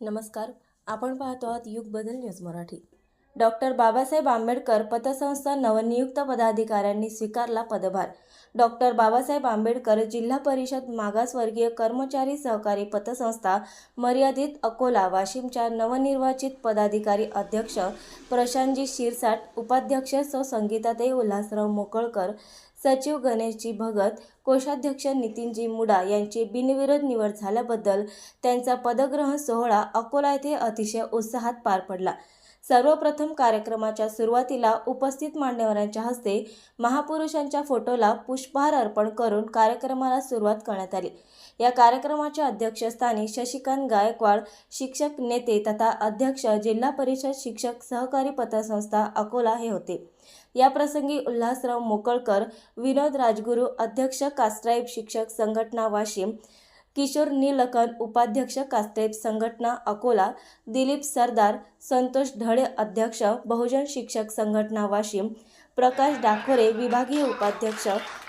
नमस्कार. आपण पाहतो आहात युग बदल न्यूज मराठी. डॉक्टर बाबासाहेब आंबेडकर पतसंस्था नवनियुक्त पदाधिकाऱ्यांनी स्वीकारला पदभार. डॉक्टर बाबासाहेब आंबेडकर जिल्हा परिषद मागासवर्गीय कर्मचारी सहकारी पतसंस्था मर्यादित अकोला वाशिमच्या नवनिर्वाचित पदाधिकारी अध्यक्ष प्रशांतजी शिरसाट उपाध्यक्ष सौ संगीताताई उल्हासराव मोकळकर सचिव गणेशजी भगत कोषाध्यक्ष नितीनजी मुडा यांची बिनविरोध निवड झाल्याबद्दल त्यांचा पदग्रहण सोहळा अकोला येथे अतिशय उत्साहात पार पडला. सर्वप्रथम कार्यक्रमाच्या सुरुवातीला उपस्थित मान्यवरांच्या हस्ते महापुरुषांच्या फोटोला पुष्पहार अर्पण करून कार्यक्रमाला सुरुवात करण्यात आली. या कार्यक्रमाच्या अध्यक्षस्थानी शशिकांत गायकवाड शिक्षक नेते तथा अध्यक्ष जिल्हा परिषद शिक्षक सहकारी पतसंस्था अकोला हे होते. याप्रसंगी उल्हासराव मोकळकर विनोद राजगुरू अध्यक्ष कास्ट्राईब शिक्षक संघटना वाशिम किशोर नीलकन उपाध्यक्ष कास्ट्राईब संघटना अकोला दिलीप सरदार संतोष ढळे अध्यक्ष बहुजन शिक्षक संघटना वाशिम प्रकाश डाखोरे विभागीय उपाध्यक्ष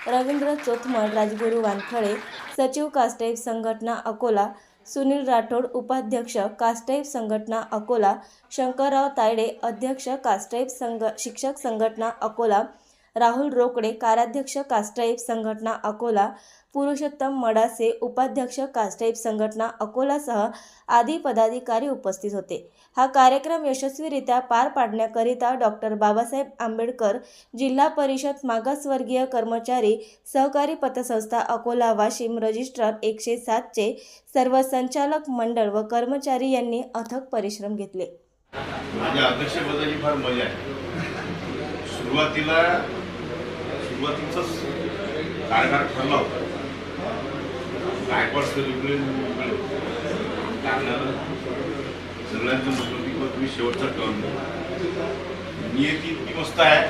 रवींद्र चोथमळ राजगुरू वानखळे सचिव कास्टाईब संघटना अकोला सुनील राठोड उपाध्यक्ष कास्टाईप संघटना अकोला शंकरराव तायडे अध्यक्ष कास्टाईप संघ शिक्षक संघटना अकोला राहुल रोकडे कार्याध्यक्ष कास्टाईप संघटना अकोला पुरुषोत्तम मडासे उपाध्यक्ष कास्टाईप संघटना अकोलासह आदी पदाधिकारी उपस्थित होते. हा कार्यक्रम यशस्वीरित्या पार पाडण्याकरिता डॉक्टर बाबासाहेब आंबेडकर जिल्हा परिषद मागासवर्गीय कर्मचारी सहकारी पतसंस्था अकोला वाशिम रजिस्ट्रार एकशे सातचे सर्व संचालक मंडळ व कर्मचारी यांनी अथक परिश्रम घेतले. माझ्या अध्यक्षपदाची फार मजा आहे सुरुवातीला सुरुवातीचाच कारभार ठरला होता. गायकवाड सर इकडे सगळ्यांचं म्हटलं की मग तुम्ही शेवटचा टर्न नियती इतकी मस्त आहे.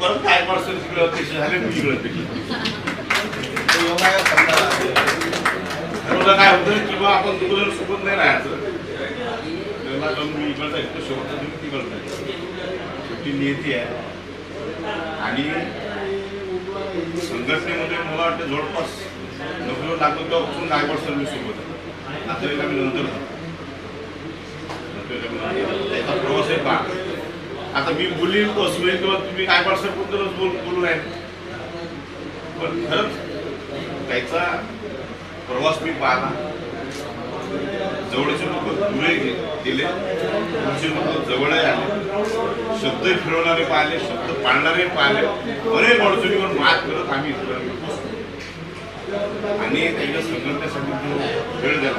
परत गायकवाड सर तिकडे झाले मी इकडे अध्यक्ष ठरवलं काय होतं की बा आपण दोघं सोबत नाही राहायचं. त्याला जाऊन मी इकडचा इकडं शेवटचा तुम्ही तिकडचा आहे. नियती आहे. आणि संघटनेमध्ये मला वाटतं जवळपास नोकरीवर लागलो तेव्हा उचलून रायगड मी सोबत आता नातेवाईक आम्ही नंतर त्याचा प्रवास आहे पहा आता मी बोलील तो असवेल किंवा तुम्ही गायकवाड सर बद्दलच बोल बोलून आहे पण खरंच त्याचा प्रवास मी पाहिला जवळचे लोक दुरे गेले. पुढचे लोक जवळ आले. शब्द फिरवणारे पाहिले शब्द पाळणारे पाहिले. अनेक अडचणीवर मात करत आम्ही आणि त्याच्या संघटनेसाठी जो वेळ दिला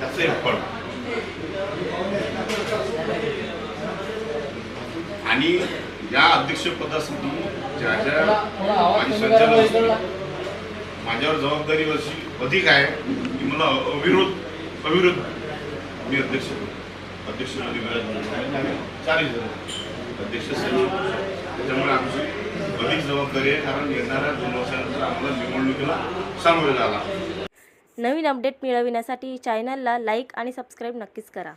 त्याचं एक फळ. आणि या अध्यक्षपदासाठी ज्या ज्या माझी माझ्यावर जबाबदारी अशी अधिक आहे की मला अविरोध अविरोध मी अध्यक्ष अध्यक्षपदी विराजमान चारही जण अध्यक्ष सचिव त्याच्यामुळे आमची अधिक जबाबदारी आहे कारण येणाऱ्या दोन वर्षानंतर आम्हाला निवडणुकीला सामोरे जायला नवीन अपडेट मिळविण्यासाठी चॅनलला लाईक आणि सबस्क्राईब नक्कीच करा.